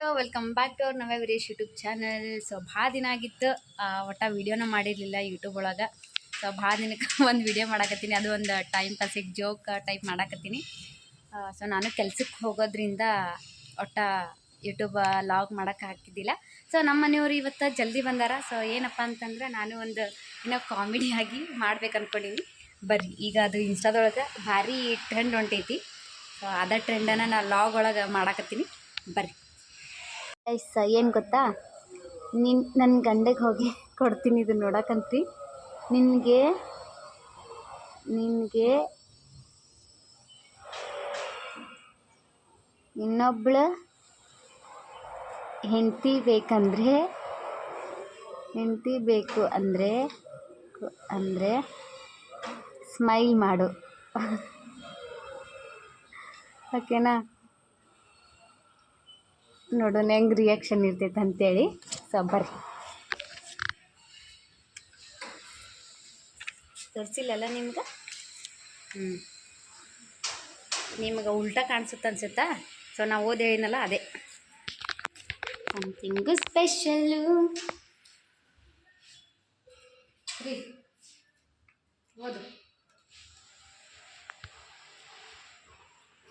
Welcome back to ಅವ್ರ ನವೇ Veeresh YouTube channel so ಭಾಳ ದಿನ ಆಗಿತ್ತು. ಒಟ್ಟು ವೀಡಿಯೋನ ಮಾಡಿರಲಿಲ್ಲ ಯೂಟ್ಯೂಬ್ ಒಳಗೆ. ಸೊ ಭಾಳ ದಿನಕ್ಕೆ ಒಂದು ವೀಡಿಯೋ ಮಾಡಾಕತ್ತೀನಿ. ಅದು ಒಂದು ಟೈಮ್ ಪಾಸಿಗೆ ಜೋಕ್ ಟೈಪ್ ಮಾಡಾಕತ್ತೀನಿ. ಸೊ ನಾನು ಕೆಲ್ಸಕ್ಕೆ ಹೋಗೋದ್ರಿಂದ ಒಟ್ಟ ಯೂಟ್ಯೂಬ್ ಲಾಗ್ ಮಾಡೋಕೆ ಹಾಕಿದ್ದಿಲ್ಲ ಸೊ ನಮ್ಮ ಮನೆಯವರು ಇವತ್ತು ಜಲ್ದಿ ಬಂದಾರ. ಸೊ ಏನಪ್ಪ ಅಂತಂದ್ರೆ ನಾನು ಒಂದು ಇನ್ನೂ ಕಾಮಿಡಿಯಾಗಿ ಮಾಡ್ಬೇಕು ಅಂದ್ಕೊಂಡೀನಿ ಬರ್ರಿ, ಈಗ ಅದು ಇನ್ಸ್ಟಾದೊಳಗೆ ಭಾರಿ ಟ್ರೆಂಡ್ ಹೊಂಟೈತಿ. ಸೊ ಅದ ಟ್ರೆಂಡನ್ನು ನಾನು ಲಾಗ್ ಒಳಗೆ ಮಾಡಾಕತ್ತೀನಿ. ಬರ್ರಿ. ಎಸ್ ಏನು ಗೊತ್ತಾ? ನಿನ್ ನನ್ನ ಗಂಡಗೆ ಹೋಗಿ ಕೊಡ್ತೀನಿ ಇದನ್ನು ನೋಡಕ್ಕಂತ್ರಿ ನಿನಗೆ ನಿನಗೆ ಇನ್ನೊಬ್ಳು ಹೆಂಡತಿ ಬೇಕಂದರೆ, ಹೆಂಡತಿ ಬೇಕು ಅಂದರೆ ಅಂದರೆ ಸ್ಮೈಲ್ ಮಾಡು. ಓಕೆನಾ ನೋಡೋಣ ಹೆಂಗೆ ರಿಯಾಕ್ಷನ್ ಇರ್ತೈತೆ ಅಂತೇಳಿ. ಸೊ ಬರ್ರಿ. ತೋರಿಸಿಲ್ಲಲ್ಲ ನಿಮ್ಗೆ? ಹ್ಞೂ ನಿಮಗೆ ಉಲ್ಟಾ ಕಾಣಿಸುತ್ತೆ ಅನ್ಸುತ್ತಾ? ಸೊ ನಾವು ಓದಿ ಹೇಳಿನಲ್ಲ ಅದೇ. ಸಮಥಿಂಗು ಸ್ಪೆಷಲ್ಲು ಓದು.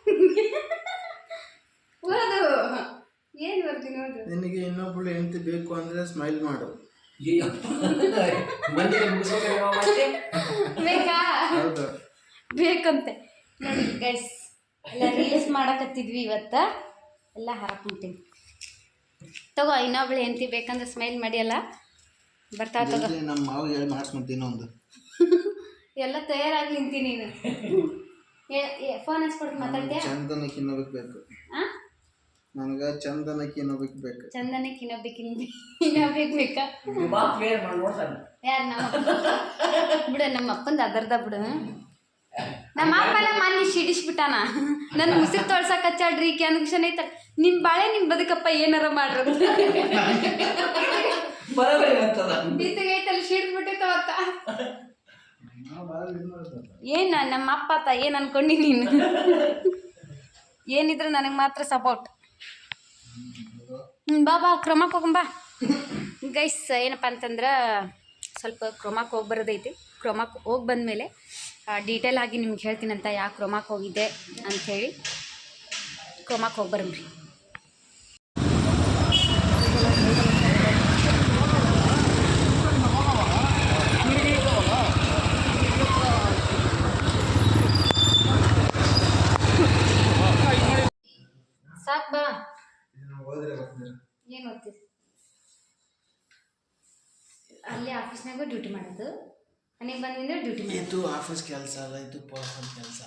ಓದು. ಏನು ಬರ್ತೀನಿ ಓದು ನಿನಗೆ ಇನ್ನೊಬ್ಬಳು ಹೆಂಡತಿ ಬೇಕು ಅಂದ್ರೆ ಸ್ಮೈಲ್ ಮಾಡು. ಬೇಕಾ? ಹೌದು. ಬೇಕಂತೆ. ನೋಡಿ ಗೈಸ್ ಎಲ್ಲ ರೀಲ್ಸ್ ಮಾಡಕತ್ತಿದ್ವಿ ಇವತ್ತ. ಎಲ್ಲ ಹಾರಾಕ್ಬಿಟ್ಟಿನಿ ತಗೋ ಇನ್ನೊಬ್ಳು ಹೆಂಡತಿ ಬೇಕಂದ್ರೆ ಸ್ಮೈಲ್ ಮಾಡಿ ಅಲ್ಲ ಬರ್ತಾ ತಗೋ. ನಮ್ಮ ಮಾವ ಹೇಳಿ ಮಾಡಿಸ್ಕೊಂತೀನಿ ಇನ್ನೊಂದು ಎಲ್ಲ ತಯಾರಾಗಿ ನಿಂತೀನಿ ನೀನು. ಫೋನ್ ಹಚ್ಕೊಡ್ತು ಮಾತಾಡ್ತೀಯಾ? ಚಂದನಕ್ಕೆ ಇನ್ನೊಬ್ಬಕ್ಕೆ ಬೇಕು. ಹಾಂ ನನಗೆ ಚಂದನ ಕಿನ್ನೊಬ್ಬ ಬೇಕು ಚಂದನ ಕಿನ್ನೊಬ್ಬ ಇನ್ನೊಬ್ಬಕ್ಕೆ ಬೇಕಾ ಕ್ಲಿಯರ್ ಮಾಡಿ ನೋಡ್ತಾನೆ ಯಾರು ನಮ್ಮ ಬಿಡು ನಮ್ಮ ಅಪ್ಪಂದು ಅದರ್ದ ಬಿಡು. ನಮ್ಮ ಅಪ್ಪನ ಮನೆ ಸಿಡಿಸ್ಬಿಟ್ಟಾನ. ನನ್ನ ಉಸಿರು ತೊಳ್ಸಕ್ ಹಚ್ಚಾಡ್ರಿ ಕ್ಯಾನ್ಕ್ಷನ್ ಐತ ನಿಮ್ ಬಾಳೆ ನಿಮ್ ಬದುಕಪ್ಪ ಏನಾರ ಮಾಡ್ರ ಬಿತ್ತಗೈತಲ್ಲಿ ಬಿತ್ತಗೈತಲ್ಲಿ ಸಿಡಿದ್ಬಿಟ್ಟಿತ್ತವತ್ತ ಏನ ನಮ್ಮ ಅಪ್ಪ ಏನ್ ಅನ್ಕೊಂಡಿ ನೀನು? ಏನಿದ್ರೆ ನನಗೆ ಮಾತ್ರ ಸಪೋರ್ಟ್ ಬಾ ಬಾ ಕ್ರಮಕ್ಕೆ ಹೋಗಂಬಾ ಗೈಸ್ ಏನಪ್ಪ ಅಂತಂದ್ರೆ, ಸ್ವಲ್ಪ ಕ್ರಮಕ್ಕೆ ಹೋಗಿ ಬರೋದೈತಿ. ಕ್ರಮಕ್ಕೆ ಹೋಗಿ ಬಂದಮೇಲೆ ಡೀಟೇಲ್ ಆಗಿ ನಿಮ್ಗೆ ಹೇಳ್ತೀನಂತ ಯಾವ ಕ್ರಮಕ್ಕೆ ಹೋಗಿದ್ದೆ ಅಂಥೇಳಿ ಕ್ರಮಕ್ಕೆ ಹೋಗಿ ಬರಂಬ್ರಿ ಸಾಕು ಬಾ ಹೋದ್ರೆ ಬರ್ತೀನಿ ಏನು ಓದ್ತೀರಿ ಅಲ್ಲಿ ಆಫೀಸ್ನಾಗ ಡ್ಯೂಟಿ ಮಾಡೋದು. ಮನೆಗೆ ಬಂದಿಂದ ಡ್ಯೂಟಿ ಇದು ಆಫೀಸ್ ಕೆಲಸ ಅಲ್ಲ ಇದು ಪರ್ಸನಲ್ ಕೆಲಸ.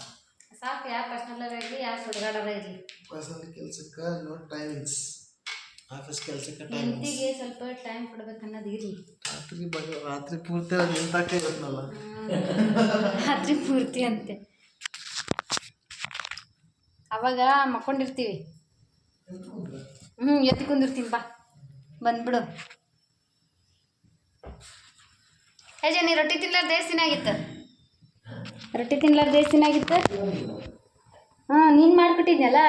ಸಾಕು ಯಾವ ಪರ್ಸ್ನಲ್ಲರ ಇರಲಿ ಯಾವ ಸುಡಗಾಡರ ಇರಲಿ. ಪರ್ಸನಲ್ ಕೆಲಸಕ್ಕೆ ನೋ ಟೈಮಿಂಗ್ಸ್ ಆಫೀಸ್ ಕೆಲಸಕ್ಕೆ ಟೈಮಿಂಗ್ಸ್ ಹೆಂಡತಿಗೆ ಸ್ವಲ್ಪ ಟೈಮ್ ಕೊಡ್ಬೇಕು ಅನ್ನೋದು ಇರಲಿ. ರಾತ್ರಿ ಬಗ್ಗೆ ರಾತ್ರಿ ಪೂರ್ತಿ ಅದು ನಿಂತಾಕೆ ಇರುತ್ತಲ್ಲ. ರಾತ್ರಿ ಪೂರ್ತಿ ಅಂತೆ. ಅವಾಗ ಮಕ್ಕೊಂಡಿರ್ತೀವಿ. ಹ್ಞೂ ಎತ್ಕೊಂಡಿರ್ತೀನಿ ಕುಂದಿರ್ತೀನಿ ಬಾ. ಬಂದ್ಬಿಡು. ಹೇಜ ನೀ ರೊಟ್ಟಿ ತಿನ್ಲಾರ ದಿನ ರೊಟ್ಟಿ ತಿನ್ಲಾರ ಆಗಿತ್ತು? ಹಾಂ, ನೀನು ಮಾಡ್ಬಿಟ್ಟಿದ್ನಲ್ಲ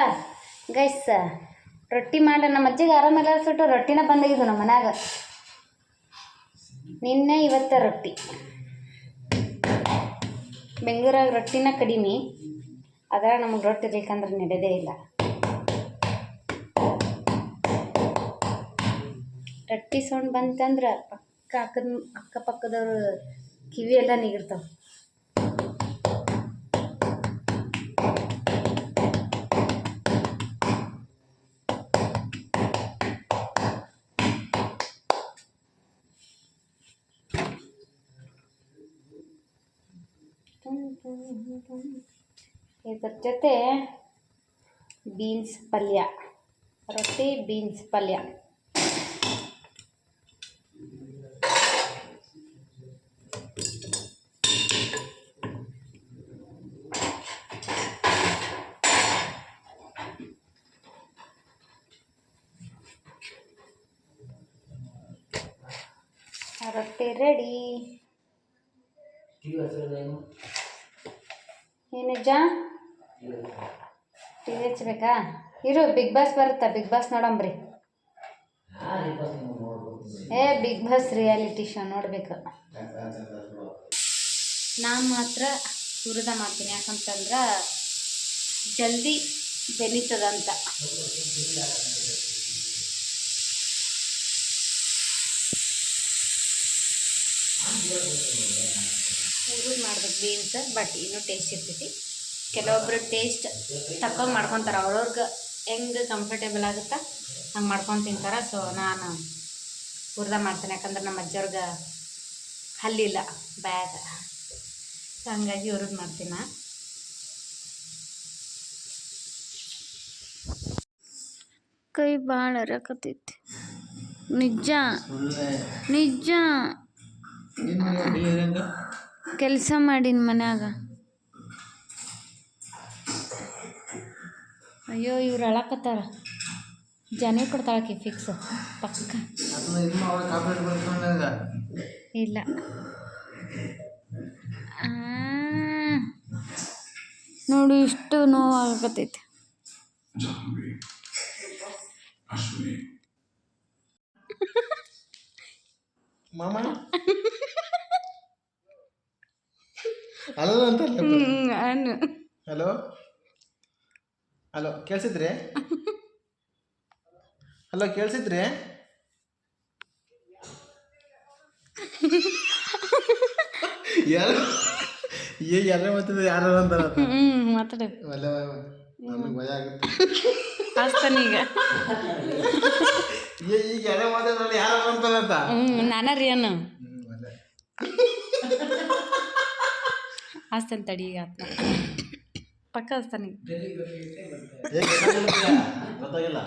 ಗೈಸ್, ರೊಟ್ಟಿ ಮಾಡ, ನಮ್ಮ ಅಜ್ಜಿಗೆ ಆರಾಮೆಲ್ಲ ಸುಟ್ಟು ರೊಟ್ಟಿನ ಬಂದಾಗಿದ್ದು ನಮ್ಮ ಮನ್ಯಾಗ. ನಿನ್ನೆ ಇವತ್ತ ರೊಟ್ಟಿ. ಬೆಂಗಳೂರಾಗ ರೊಟ್ಟಿನ ಕಡಿಮೆ. ಅದರ ನಮಗೆ ರೊಟ್ಟಿ ಬೇಕಂದ್ರೆ ನಡೆಯೋದೇ ಇಲ್ಲ. ರೊಟ್ಟಿ ಸೌಂಡ್ ಬಂತಂದ್ರೆ ಪಕ್ಕ ಅಕ್ಕದ ಅಕ್ಕಪಕ್ಕದವ್ರು ಕಿವಿ ಎಲ್ಲ ನೀಗಿರ್ತಾವೆ. ಇದ್ರ ಜೊತೆ ಬೀನ್ಸ್ ಪಲ್ಯ ರೊಟ್ಟಿ ಬೀನ್ಸ್ ಪಲ್ಯ. ರೊಟ್ಟಿ ರೆಡಿ ಏನಜ್ಜ ಟಿ ವಿ ಹಚ್ಬೇಕಾ? ಇರು ಬಿಗ್ ಬಾಸ್ ಬರುತ್ತಾ? ಬಿಗ್ ಬಾಸ್ ನೋಡಂಬ್ರಿ ಏ ಬಿಗ್ ಬಾಸ್ ರಿಯಾಲಿಟಿ ಶೋ ನೋಡಬೇಕು. ನಾನು ಮಾತ್ರ ಹುರಿದ ಮಾಡ್ತೀನಿ. ಯಾಕಂತಂದ್ರೆ ಜಲ್ದಿ ಬೆನೀತದಂತ. ಹುರಿದು ಮಾಡ್ಬೇಕು ಬೀನ್ಸ್ ಬಟ್ ಇನ್ನೂ ಟೇಸ್ಟ್ ಇರ್ತೈತಿ. ಕೆಲವೊಬ್ಬರು ಟೇಸ್ಟ್ ತಕ್ಕೊಂಡು ಮಾಡ್ಕೊತಾರೆ. ಅವ್ರವ್ರಿಗೆ ಹೆಂಗೆ ಕಂಫರ್ಟೇಬಲ್ ಆಗುತ್ತಾ, ಹಂಗೆ ಮಾಡ್ಕೊಂಡು ತಿಂತಾರೆ. ಸೊ ನಾನು ಹುರಿದ ಮಾಡ್ತೇನೆ. ಯಾಕಂದ್ರೆ ನಮ್ಮ ಅಜ್ಜವ್ರಿಗೆ ಹಲ್ಲಿಲ್ಲ, ಬ್ಯಾಗ. ಸೊ ಹಂಗಾಗಿ ಹುರಿದು ಮಾಡ್ತೀನಿ ಕೈ ಭಾಳ ಅರಕತೈತಿ ನಿಜ ನಿಜ ಕೆಲಸ ಮಾಡೀನಿ ಮನ್ಯಾಗ. ಅಯ್ಯೋ ಇವ್ರು ಅಳಕತ್ತಾರ. ಜನ ಕೊಡ್ತಾಳಕಿ ಫಿಕ್ಸ್ ಪಕ್ಕ. ಇಲ್ಲ. ಆ, ನೋಡು ಇಷ್ಟು ನೋವು ಆಗತೈತಿ ಮಾಮ? ಅಲ್ಲ ಅಂತ ಅನ್ನು ಹಲೋ? ಹಲೋ ಕೇಳಿಸಿದ್ರಿ? ಹಲೋ ಕೇಳಿಸಿದ್ರಿ? ಯಾರು ಏ ಯಾರ ಮಾತಾಡ ಯಾರು ಅಂತಾರ ಹ್ಞೂ ಮಾತಾಡು. ಅಲ್ಲ ನಮಗೆ ಭಯ ಆಗುತ್ತೆ. ಹಾಸ್ತಾನೆ ಈಗ. ಏ ಈಗ ಯಾರ ಮಾತಾಡ್ರಲ್ಲಿ ಯಾರು ಅಂತ ನಾನ ರೀ ಅನ್ನ ಹ್ಮ್ ಹಾಸ್ತಾನೆ ತಡಿ ಈಗ ಆತ್ನ ಪಕ್ಕ ಹಾಸ್ತಾನೆ ಗೊತ್ತಾಗಿಲ್ಲ.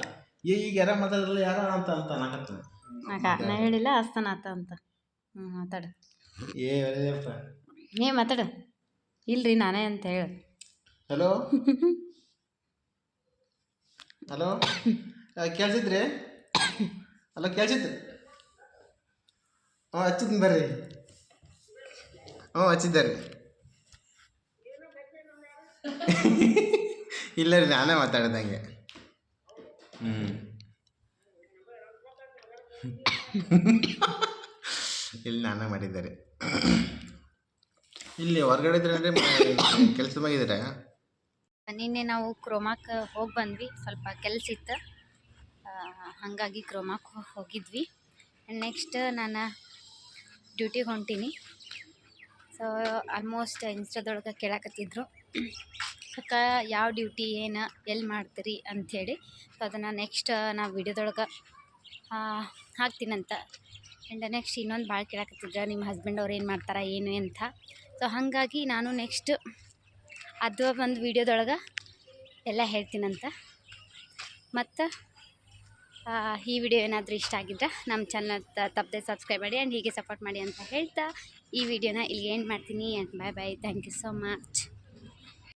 ಈಗ ಯಾರ ಮಾತಾಡಿದ್ರಲ್ಲ ಯಾರ ಅಂತ ಅಂತ ನಾಕತ್ತ. ನಾಕ ನಾ ಹೇಳಿಲ್ಲ ಹಾಸ್ತಾನ ಆತ ಅಂತ. ಹ್ಞೂ ಮಾತಾಡು. ಏ ಒಳ್ಳೆಯಪ್ಪ ಏ ಮಾತಾಡು. ಇಲ್ರಿ ನಾನೇ ಅಂತ ಹೇಳು. ಹಲೋ ಹಲೋ ಕೇಳಿಸಿದ್ರಿ? ಹಲೋ ಕೇಳಿಸಿದ್ದು ಹ್ಞೂ ಹಚ್ಚಿದ್ದೀನಿ ಬರ್ರಿ. ಹ್ಞೂ ಹಚ್ಚಿದ್ದಾರೆ ಇಲ್ಲ ರೀ, ನಾನೇ ಮಾತಾಡ್ದಂಗೆ. ಹ್ಞೂ ಇಲ್ಲಿ ನಾನೇ ಮಾಡಿದ್ದಾರೆ. ಇಲ್ಲಿ ಹೊರಗಡೆ ಇದ್ರೆ ಕೆಲಸ ಮಾಡಿದ್ದೀರಾ ನಿನ್ನೆ ನಾವು ಕ್ರೋಮಾಕ್ಕೆ ಹೋಗಿ ಬಂದ್ವಿ, ಸ್ವಲ್ಪ ಕೆಲಸ ಇತ್ತು. ಹಾಗಾಗಿ ಕ್ರೋಮಾಕ್ಕೆ ಹೋಗಿದ್ವಿ. ನೆಕ್ಸ್ಟ್ ನಾನು ಡ್ಯೂಟಿಗೆ ಹೊಂಟೀನಿ. ಸೊ ಆಲ್ಮೋಸ್ಟ್ ಇನ್ಸ್ಟಾದೊಳಗೆ ಕೇಳಾಕತ್ತಿದ್ರು. ಅಕ್ಕ, ಯಾವ ಡ್ಯೂಟಿ ಏನು ಎಲ್ಲಿ ಮಾಡ್ತೀರಿ ಅಂಥೇಳಿ ಸೊ ಅದನ್ನು ನೆಕ್ಸ್ಟ್ ನಾವು ವಿಡಿಯೋದೊಳಗೆ ಹಾಕ್ತೀನಂತ. ಆ್ಯಂಡ್ ನೆಕ್ಸ್ಟ್ ಇನ್ನೊಂದು ಭಾಳ ಕೇಳಕತ್ತಿದ್ರು, ನಿಮ್ಮ ಹಸ್ಬೆಂಡ್ ಅವ್ರು ಏನು ಮಾಡ್ತಾರೆ, ಏನು ಅಂತ ಸೊ ಹಾಗಾಗಿ ನಾನು ನೆಕ್ಸ್ಟ್ ಅದು ಒಂದು ವೀಡಿಯೋದೊಳಗೆ ಎಲ್ಲ ಹೇಳ್ತೀನಂತ. ಮತ್ತು ಈ ವಿಡಿಯೋ ಏನಾದರೂ ಇಷ್ಟ ಆಗಿದ್ರೆ ನಮ್ಮ ಚಾನಲ್ ತಪ್ಪದೆ ಸಬ್ಸ್ಕ್ರೈಬ್ ಮಾಡಿ ಆ್ಯಂಡ್ ಹೀಗೆ ಸಪೋರ್ಟ್ ಮಾಡಿ ಅಂತ ಹೇಳ್ತಾ ಈ ವಿಡಿಯೋನ ಇಲ್ಲಿ ಏನು ಮಾಡ್ತೀನಿ and bye bye thank you so much